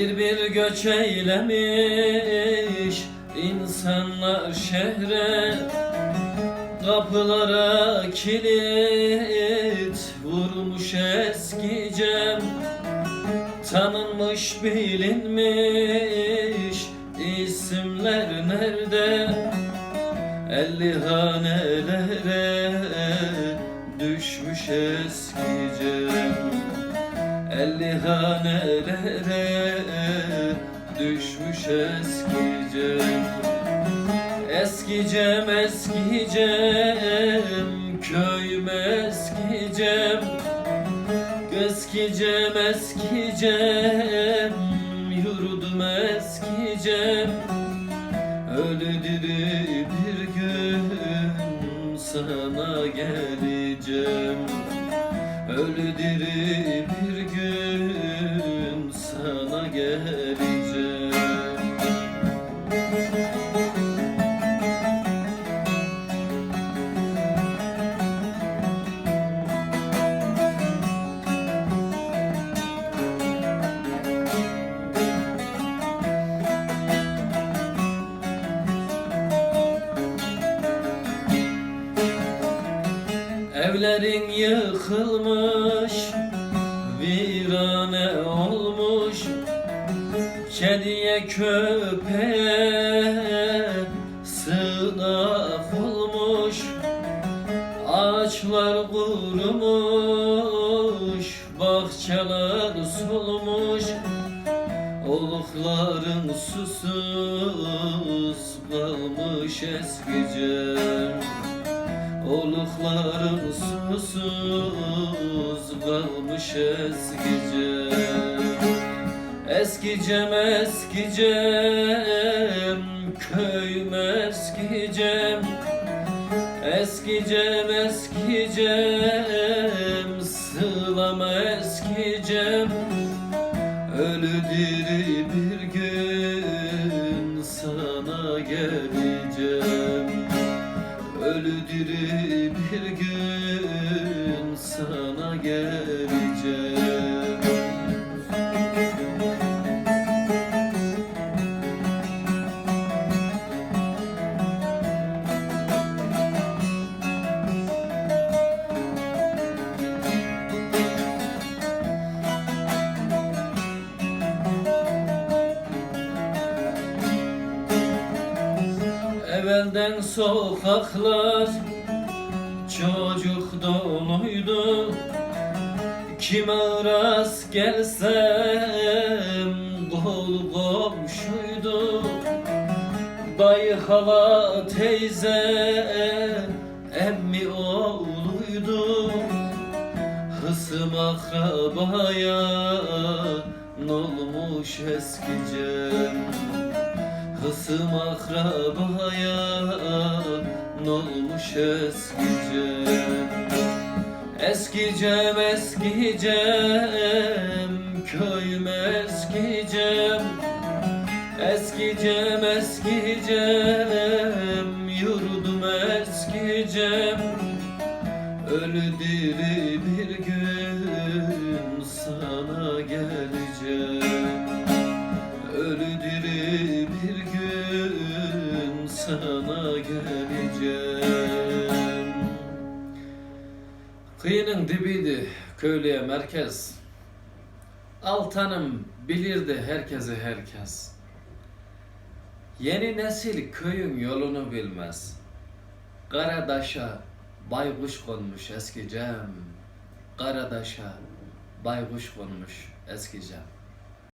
Göç eylemiş insanlar şehre. Kapılara kilit vurmuş eski cem. Tanınmış bilinmiş isimler nerede? Elli hanelere düşmüş eski cem Elli hanelere düşmüş eski cem. Eski cem eski cem köyüm eski cem. Eski cem eski cem yurdum eski cem. Ölü diri bir gün sana geleceğim. Ölü diri bir Evlerin yıkılmış Virane olmuş Kediye köpeğe Sığınak olmuş Ağaçlar kurumuş Bahçeler solmuş Olukların susuz kalmış eskicem Olukların susuz kalmış eskicem Eskicem eskicem köyüm eskicem Eskicem eskicem sılam eskicem Ölü diri bir gün sana geleceğim. Ölü diri bir gün sana geleceğim Evvelden sokaklar çocuk doluydu. Kime rast gelsem kol komşuydu. Dayı hala teyze emmi oğluydu. Hısım akrabaya nolmuş eskicem Hısım akrabaya nolmuş eskicem Eskicem eskicem köyüm eskicem Eskicem eskicem yurdum eskicem Ölü diri bir gün sana geleceğim sana geleceğim. Kıyının dibiydi köylüye merkez. Altanım bilirdi herkesi herkes. Yeni nesil köyün yolunu bilmez. Karadaş'a baykuş konmuş eskicem Karadaş'a baykuş konmuş eskicem